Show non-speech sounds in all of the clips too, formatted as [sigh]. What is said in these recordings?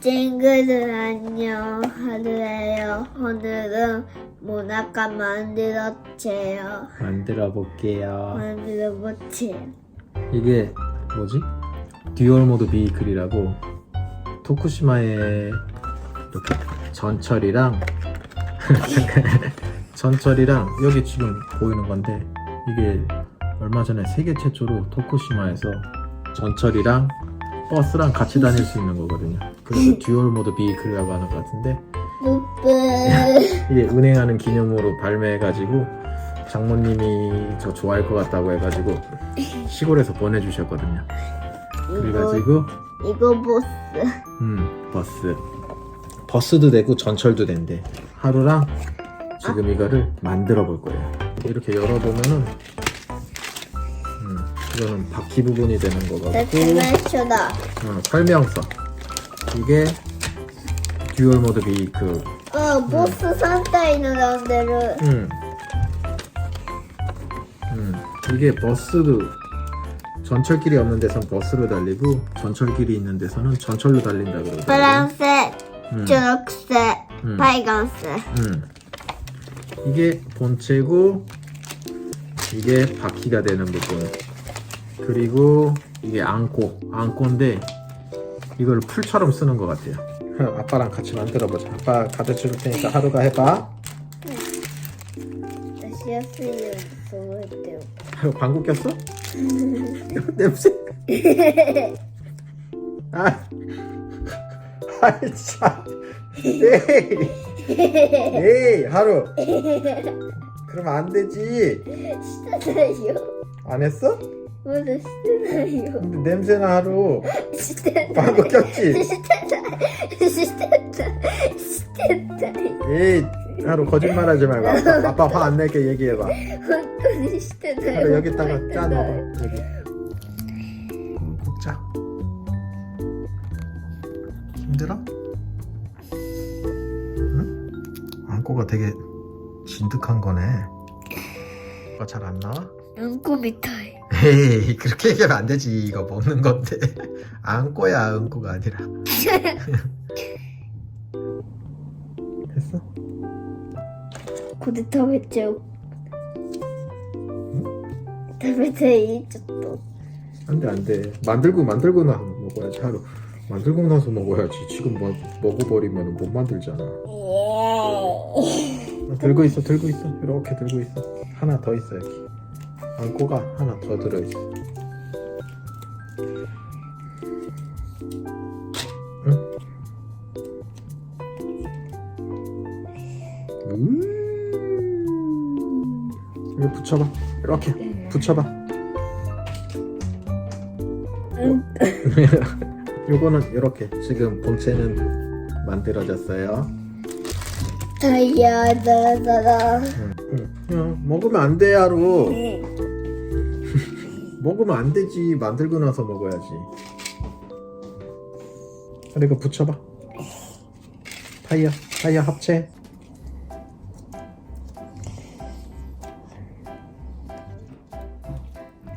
친구들 안녕 하루예요. 오늘은 모나카 만들었지요. 만들어 볼게요. 만들어 보세요. 이게 뭐지? 듀얼 모드 비이클이라고 토쿠시마의 이렇게 전철이랑 [laughs] 전철이랑 여기 지금 보이는 건데 이게 얼마 전에 세계 최초로 토쿠시마에서 전철이랑 버스랑 같이 다닐 수 있는 거거든요. 그래서 듀얼 모드 비이클이라고 하는 것 같은데 뿌뿌. [laughs] 이게 은행하는 기념으로 발매해가지고 장모님이 저 좋아할 것 같다고 해가지고 시골에서 보내주셨거든요. 이거 그래가지고 이거 보스. 음 버스 버스도 되고 전철도 된대. 하루랑 지금 이거를 만들어 볼 거예요. 이렇게 열어보면은 음 이거는 바퀴 부분이 되는 거 네, 같고. 레트맨쇼다. 어, 설명서 이게 듀얼 모드 비그. 어 보스 음. 산타 있는 가운데를 음. 음. 이게 버스도 전철길이 없는 데선 버스로 달리고 전철길이 있는 데서는 전철로 달린다 그러고 파란색 음. 초록색 음. 빨간색. 음. 이게 본체고 이게 바퀴가 되는 부분. 그리고 이게 앙꼬 앙꼬인데 이걸 풀처럼 쓰는 것 같아요. 아빠랑 같이 만들어보자. 아빠 가르쳐줄 테니까 하루가 해봐. 시야 쓰이는 무서울 때 방구 꼈어? [laughs] 냄새 아, 아이 참. 네. 네, 에이 하루. 그럼 안 되지. 싫어요. 안 했어? 무슨 시나요? 근데 냄새나 하루 시텐다. 방귀 꼈지? 시텐다. 시텐다. 시텐다. 에이 하루 거짓말하지 말고 아빠, 아빠 화 안 낼게 얘기해봐 혼돈이 시텐다. 하루 여기다가 짜 넣어 여기 꼭 짜. 힘들어? 응? 안고가 되게 진득한 거네. 아빠 잘안 나와? 눈꼬 밑에. 에이 그렇게 얘기하면 안 되지. 이거 먹는 건데. [laughs] 안꼬야 응꼬가 아니라. [laughs] 됐어? 고데타 배째요 다배째 이쪽도. 안돼 안돼. 만들고 만들고 나서 먹어야지. 하루. 만들고 나서 먹어야지. 지금 뭐, 먹어버리면 못 만들잖아 아, 들고 있어 들고 있어. 이렇게 들고 있어. 하나 더 있어 여기. 안고가 하나 더 들어있어. 응? 음 이거 붙여봐. 이렇게 붙여봐. 응. [laughs] 요거는 이렇게 지금 본체는 만들어졌어요. 다이아, 다다다. 응, 응. 먹으면 안 돼야로. 응. 먹으면 안 되지. 만들고 나서 먹어야지. 하루 이거 붙여봐. 타이어, 타이어 합체.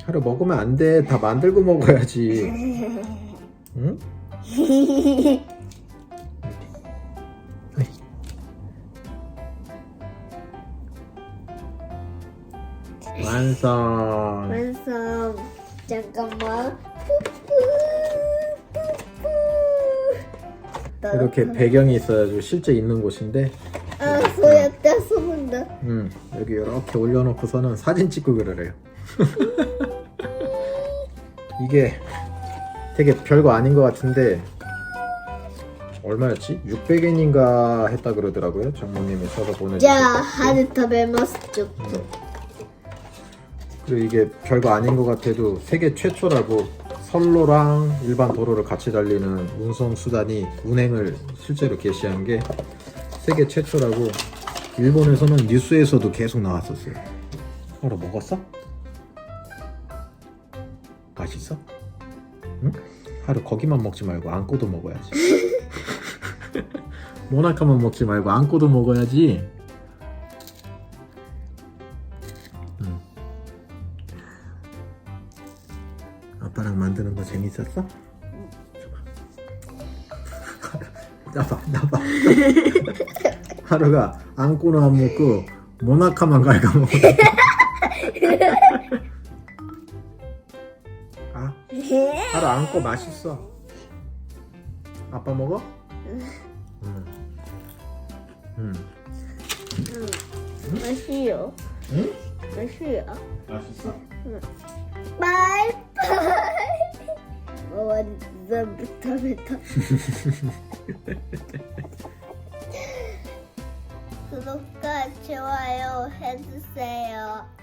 하루 먹으면 안 돼. 다 만들고 먹어야지. 응? [laughs] 완성. 완성. 잠깐만. 이렇게 배경이 있어야죠. 실제 있는 곳인데. 아, 소였다 소문다. 음, 여기 이렇게 올려놓고서는 사진 찍고 그러래요. [laughs] 이게 되게 별거 아닌 것 같은데 얼마였지? 600엔인가 했다 그러더라고요. 장모님이 써서 보내주셨어요. 자, 하늘탑에 마스 쪽. 그리고 이게 별거 아닌 것 같아도 세계 최초라고 선로랑 일반 도로를 같이 달리는 운송 수단이 운행을 실제로 개시한 게 세계 최초라고 일본에서는 뉴스에서도 계속 나왔었어요. 하루 먹었어? 맛있어? 응? 하루 거기만 먹지 말고 안고도 먹어야지. [laughs] 모나카만 먹지 말고 안고도 먹어야지. 만드는 거 재밌었어? 나봐 나봐 [laughs] 하루가 안고는 안 먹고 모나카만 갉아먹어 [laughs] 아 하루 안고 맛있어 아빠 먹어? 응. 응. 맛이요. 응? 맛이요. 맛있어? 바이바이. 비타민다. [laughs] 구독과 좋아요 해주세요.